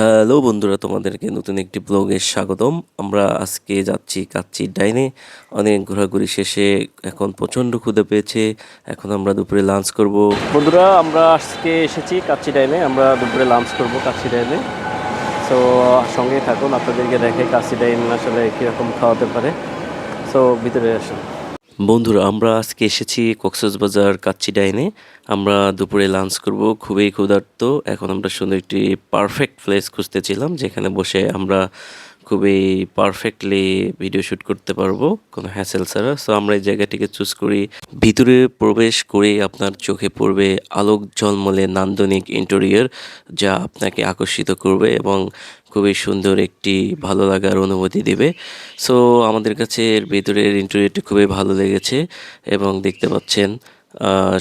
Hello বন্ধুরা, তোমাদেরকে নতুন একটি ব্লগে স্বাগতম। আমরা আজকে যাচ্ছি কাচ্চির ডাইনে। অনেক ঘোরাঘুরি শেষে এখন প্রচণ্ড ক্ষুদে পেয়েছে। এখন আমরা দুপুরে লাঞ্চ করব। বন্ধুরা, আমরা আজকে এসেছি কাচ্চি ডাইনে। আমরা দুপুরে লাঞ্চ করব কাচ্চি ডাইনে। সো সঙ্গে থাকুন, আপনাদেরকে দেখে কাচ্চি ডাইন আসলে কীরকম খাওয়াতে পারে। সো ভিতরে আসুন। বন্ধুরা, আমরা আজকে এসেছি কক্সবাজার কাচ্চি ডাইনে। আমরা দুপুরে লাঞ্চ করব, খুবই ক্ষুধার্ত। এখন আমরা সুন্দর একটি পারফেক্ট প্লেস খুঁজতেছিলাম যেখানে বসে আমরা খুবই পারফেক্টলি ভিডিও শ্যুট করতে পারব, কোনো হ্যাসেল ছাড়া। সো আমরা এই জায়গাটিকে চুজ করি। ভিতরে প্রবেশ করে আপনার চোখে পড়বে আলোক ঝলমলে নান্দনিক ইন্টেরিয়র যা আপনাকে আকর্ষিত করবে এবং খুবই সুন্দর একটি ভালো লাগার অনুভূতি দেবে। সো আমাদের কাছে এর ভিতরের ইন্টেরিয়রটি খুবই ভালো লেগেছে এবং দেখতে পাচ্ছেন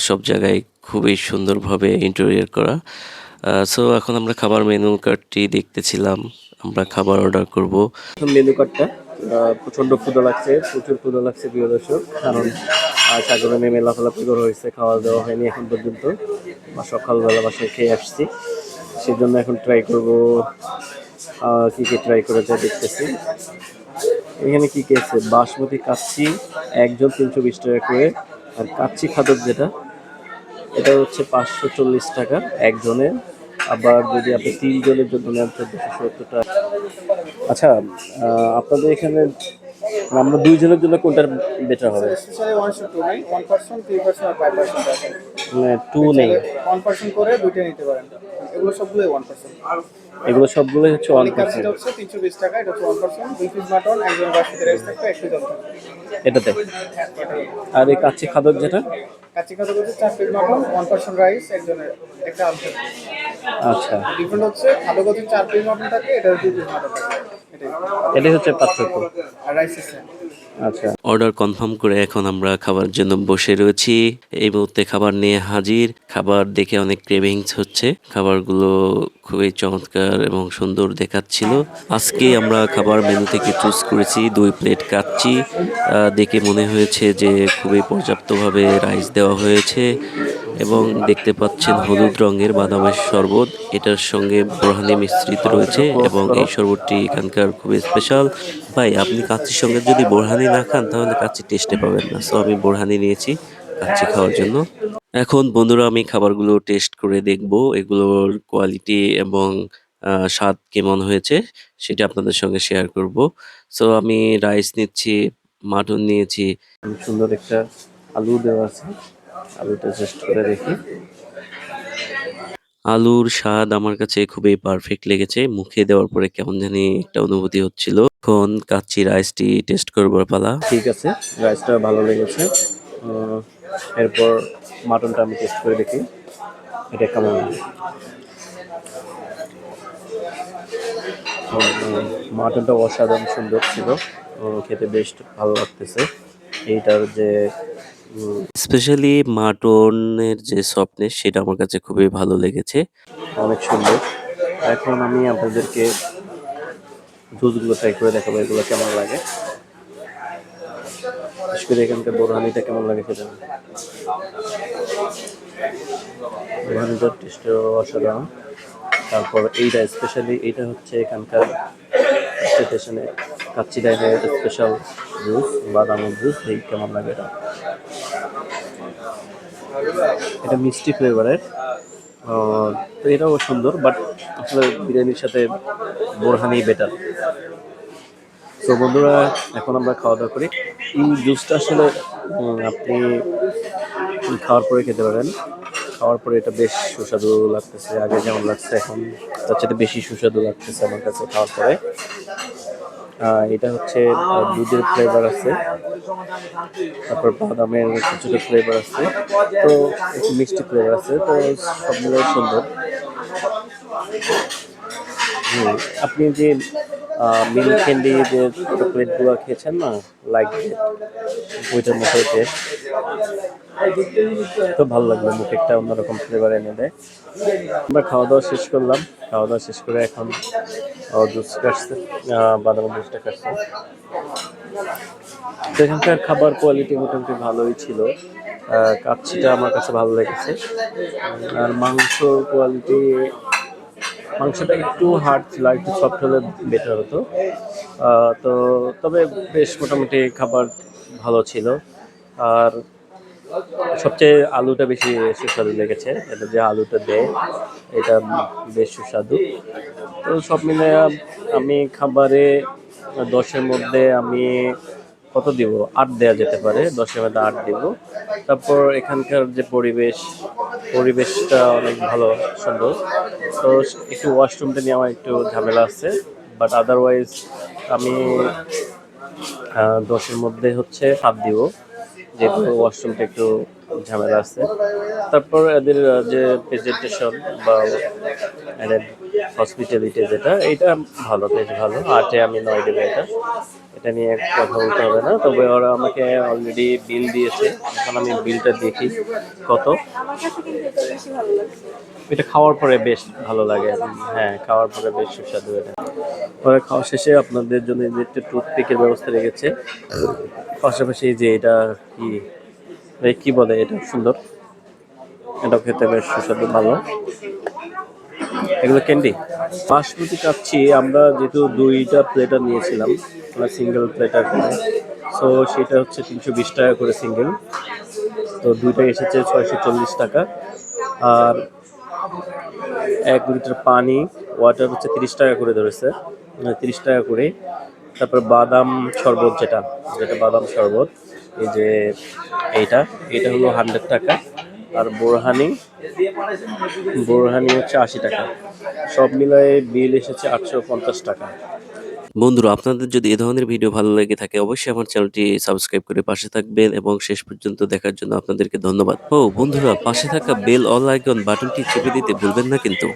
সব জায়গায় খুবই সুন্দরভাবে ইন্টেরিয়র করা। সো এখন আমরা খাবার মেনু কার্ডটি দেখতেছিলাম। আমরা খাবার অর্ডার করব। মেনু কার্ডটা প্রচণ্ড ক্ষুদা লাগছে, প্রচুর ক্ষুদা লাগছে, প্রিয় দর্শক। কারণ সাগরে নেমে লাফালাফি করা হয়েছে, খাওয়া দাওয়া হয়নি এখন পর্যন্ত। বা সকালবেলা বাসায় খেয়ে আসছি। সেই জন্য এখন ট্রাই করব কি কি ট্রাই করে যা দেখতেছি। এখানে কি কি আছে? বাসমতি কাচ্চি, একজন তিনশো বিশ টাকা করে। আর কাচ্চি খাদক যেটা, এটা হচ্ছে পাঁচশো চল্লিশ টাকা একজনের। আবার যদি আপনি তিনজনের জন্য নেন আচ্ছা আপনাদের এখানে আমরা দুইজনের জন্য কোনটা বেটার হবে? টু টু নেই। এগুলো সবগুলোই হচ্ছে ওয়ান পার্সেন্ট এটাতে? আর এই কাচ্চি খাদক যেটা? কাচ্চি খাতে হচ্ছে চার piece mutton one percent rice একজনের একটা আচ্ছা। ডিফারেন্ট হচ্ছে চার পিস মাটন থাকে এটা দুই পিস মাটন থাকে এটাই। এটাই হচ্ছে পার্থক্য। আর রাইস আচ্ছা। অর্ডার কনফার্ম করে এখন আমরা খাবার জন্য বসে রয়েছি। এই মুহূর্তে খাবার নিয়ে হাজির। খাবার দেখে অনেক ক্রেভিংস হচ্ছে। খাবারগুলো খুবই চমৎকার এবং সুন্দর দেখাচ্ছিল। আজকে আমরা খাবার মেনু থেকে চুজ করেছি দুই প্লেট আহ, দেখে মনে হয়েছে যে খুবই পর্যাপ্তভাবে রাইস দেওয়া হয়েছে এবং দেখতে পাচ্ছেন হলুদ রঙের বাদামের শরবত। এটার সঙ্গে বোরহানি মিশ্রিত রয়েছে এবং এই শরবতটি এখানকার খুবই স্পেশাল ভাই আপনি কাচ্চির সঙ্গে যদি বোরহানি না খান তাহলে কাচ্চি টেস্টে পাবেন না। সো আমি বোরহানি নিয়েছি কাচ্চি খাওয়ার জন্য। এখন বন্ধুরা আমি খাবারগুলো টেস্ট করে দেখব, এগুলোর কোয়ালিটি এবং স্বাদ কেমন হয়েছে সেটা আপনাদের সঙ্গে শেয়ার করব। সো আমি রাইস নিচ্ছি মাটন নিয়েছি সুন্দর একটা আলু দেওয়া আছে, আলুটা টেস্ট করে দেখি। আলুর স্বাদ আমার কাছে খুবই পারফেক্ট লেগেছে, মুখে দেওয়ার পরে কেমন জানি একটা অনুভূতি হচ্ছিল। এখন কাচ্চি রাইসটি টেস্ট করবার পালা ঠিক আছে রাইসটা ভালো লেগেছে। এরপর মাটনটা আমি টেস্ট করে দেখি। এটা কেমন লাগে? মাটনটা অসাধারণ সুন্দর ছিল। খেতে বেশ ভালো লাগতেছে। এইটার যে স্পেশালি মাটনের যে সফটনেস সেটা আমার কাছে খুবই ভালো লেগেছে। অনেক সুন্দর। এখন আমি আপনাদেরকে জুসগুলো ট্রাই করে দেখাবো এগুলো কেমন লাগে। করে এখানকার বোরহানিটা কেমন লাগে সেটা? বোরহানিটার টেস্টও অসাধারণ। তারপর এইটা স্পেশালি এইটা হচ্ছে এখানকার স্টেশনে কাচ্চি ডাইনের স্পেশাল জুস বাদামের জুস এই কেমন লাগে এটা। এটা মিষ্টি ফ্লেভারের তো এটাও সুন্দর বাট আসলে বিরিয়ানির সাথে বোরহানি বেটার তো বন্ধুরা, এখন আমরা খাওয়া দাওয়া করি। এই জুসটা আসলে আপনি খাওয়ার পরে খেতে পারেন। খাওয়ার পরে এটা বেশ সুস্বাদু লাগতেছে। আগে যেমন লাগছে, এখন তার সাথে বেশি সুস্বাদু লাগতেছে আমার কাছে খাওয়ার পরে। এটা হচ্ছে দুধের ফ্লেভার আছে। তারপর বাদামের কিছুটা ফ্লেভার আছে। তো একটু মিষ্টি ফ্লেভার আছে। তো সব মিলে সুন্দর আপনি যে মিল্ক ক্যান্ডি যে চকলেটগুলো খেয়েছেন না লাইক ওইটার মতো তো ভালো লাগল মুখে একটা অন্যরকম ফ্লেভার এনে দেয়। আমরা খাওয়া দাওয়া শেষ করলাম। খাওয়া দাওয়া শেষ করে এখন জুস কাটছে আহ, বাদামের জুসটা কাটছে। তো এখানকার খাবার কোয়ালিটি মোটামুটি ভালোই ছিল। কাচ্ছিটা আমার কাছে ভালো লেগেছে। আর মাংস কোয়ালিটি মাংসটা একটু হার্ড ছিল, একটু সফট হলে বেটার হতো। তো তবে বেশ মোটামুটি খাবার ভালো ছিল। আর সবচেয়ে আলুটা বেশি সুস্বাদু লেগেছে, এটা যে আলুটা দেয়, এটা বেশ সুস্বাদু। তো সব মিলে আমি খাবারে দশের মধ্যে আমি কত দিব? আট দেওয়া যেতে পারে দশের মধ্যে আট দিব। তারপর এখানকার যে পরিবেশ, পরিবেশটা অনেক ভালো, সুন্দর। তো একটু ওয়াশরুমটা নিয়ে আমার একটু ঝামেলা আছে। বাট আদারওয়াইজ আমি দশের মধ্যে হচ্ছে সাত দিব। যেহেতু ওয়াশরুমটা একটু ঝামেলা আছে। তারপর এদের যে প্রেজেন্টেশন বা এদের হসপিটালিটি যেটা এটা ভালো, বেশ ভালো। আটে আমি নয় দেবো এটা। এটা নিয়ে কথা বলতে হবে না। তবে ওরা আমাকে অলরেডি বিল দিয়েছে। এখন আমি বিলটা দেখি কত। এটা খাওয়ার পরে বেশ ভালো লাগে। হ্যাঁ খাওয়ার পরে বেশ সুস্বাদু এটা। পরে খাওয়া শেষে আপনাদের জন্য একটা টুথপিকের ব্যবস্থা রেখেছে। পাশাপাশি যে এটা কি কি বলে এটা সুন্দর। এটাও খেতে বেশ সুস্বাদু, ভালো। এগুলো ক্যান্ডি। বাসমতি চাচ্ছি আমরা যেহেতু দুইটা প্লেটার নিয়েছিলাম, আমরা সিঙ্গেল প্লেটার করে। সো সেটা হচ্ছে তিনশো বিশ টাকা করে সিঙ্গেল তো দুইটা এসেছে ছয়শো চল্লিশ টাকা। আর এক লিটার পানি ওয়াটার হচ্ছে তিরিশ টাকা করে ধরেছে। তিরিশ টাকা করে। তারপর বাদাম শরবত যেটা যেটা বাদাম শরবত, এই যে এইটা, এটা হলো হান্ড্রেড টাকা। আর বোরহানি? বোরহানি হচ্ছে আশি টাকা। সব মিলায়ে বিল এসেছে আটশো পঞ্চাশ টাকা। বন্ধুরা, আপনাদের যদি এ ধরনের ভিডিও ভালো লেগে থাকে, অবশ্যই আমার চ্যানেলটি সাবস্ক্রাইব করে পাশে থাকবেন এবং শেষ পর্যন্ত দেখার জন্য আপনাদেরকে ধন্যবাদ। ও বন্ধুরা, পাশে থাকা বেল অল আইকন বাটনটি চেপে দিতে ভুলবেন না কিন্তু।